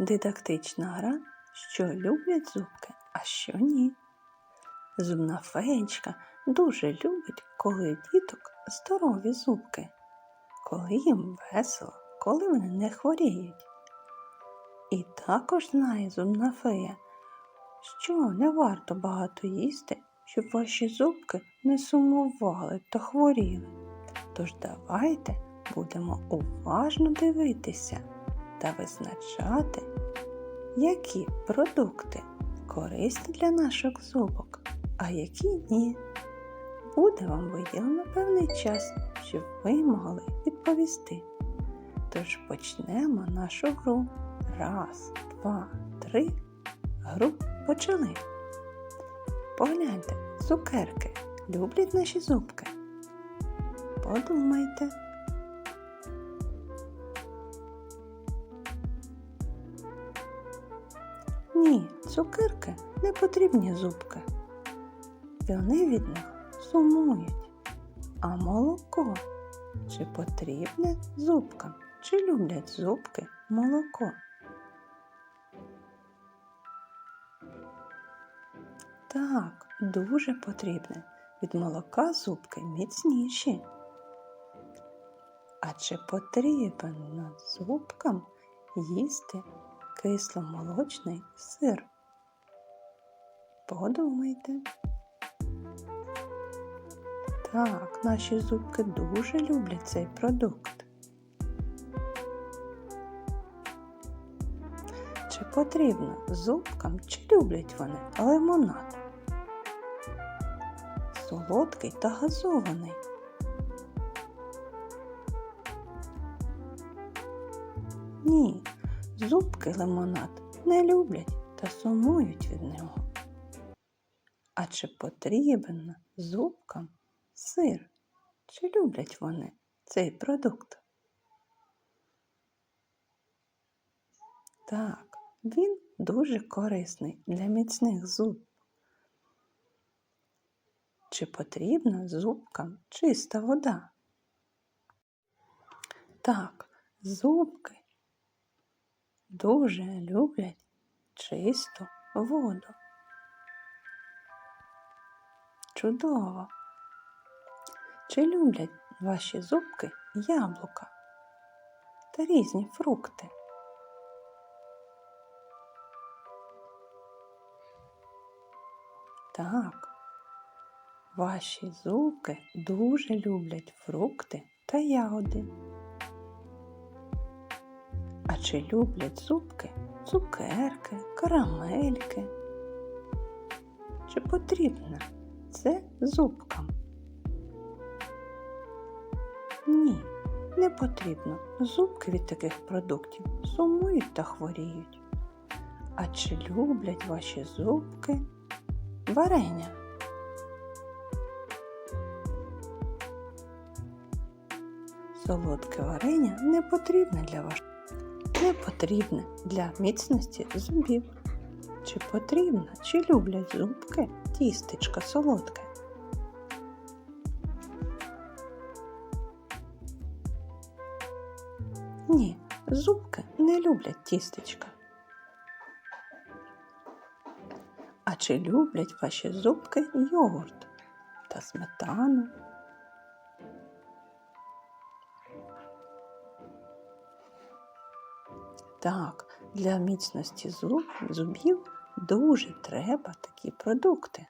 Дидактична гра, що люблять зубки, а що ні. Зубна феєчка дуже любить, коли діток здорові зубки, коли їм весело, коли вони не хворіють. І також знає зубна фея, що не варто багато їсти, щоб ваші зубки не сумували та хворіли. Тож давайте будемо уважно дивитися та визначати, які продукти корисні для наших зубок, а які ні. Буде вам виділено певний час, щоб ви могли відповісти. Тож почнемо нашу гру. Раз, два, три. Гру почали. Погляньте, цукерки люблять наші зубки. Подумайте. Ні, цукерки не потрібні зубки. Вони від них сумують. А молоко чи потрібне зубкам? Чи люблять зубки молоко? Так, дуже потрібне. Від молока зубки міцніші. А чи потрібно зубкам їсти кисломолочний сир? Подумайте. Так, наші зубки дуже люблять цей продукт. Чи потрібно зубкам, чи люблять вони лимонад? Солодкий та газований. Ні, зубки лимонад не люблять та сумують від нього. А чи потрібен зубкам сир? Чи люблять вони цей продукт? Так, він дуже корисний для міцних зуб. Чи потрібна зубкам чиста вода? Так, зубки дуже люблять чисту воду. Чудово! Чи люблять ваші зубки яблука та різні фрукти? Так, ваші зубки дуже люблять фрукти та ягоди. А чи люблять зубки цукерки, карамельки? Чи потрібно це зубкам? Ні, не потрібно. Зубки від таких продуктів сумують та хворіють. А чи люблять ваші зубки варення? Солодке варення не потрібне для вас. Не потрібне для міцності зубів. Чи потрібно, чи люблять зубки тістечка солодке? Ні, зубки не люблять тістечка. А чи люблять ваші зубки йогурт та сметану? Так, для міцності зуб, зубів дуже треба такі продукти.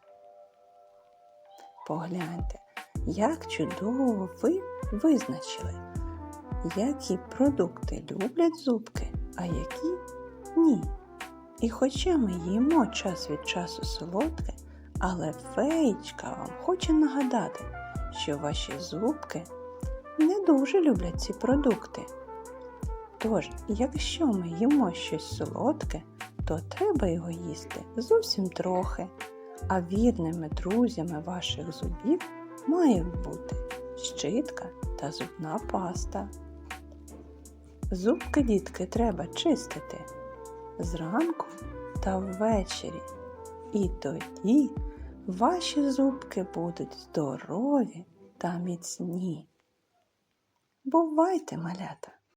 Погляньте, як чудово ви визначили, які продукти люблять зубки, а які ні. І хоча ми їмо час від часу солодке, але феєчка вам хоче нагадати, що ваші зубки не дуже люблять ці продукти. Тож, якщо ми їмо щось солодке, то треба його їсти зовсім трохи, а вірними друзями ваших зубів мають бути щітка та зубна паста. Зубки, дітки, треба чистити зранку та ввечері. І тоді ваші зубки будуть здорові та міцні. Бувайте, малята!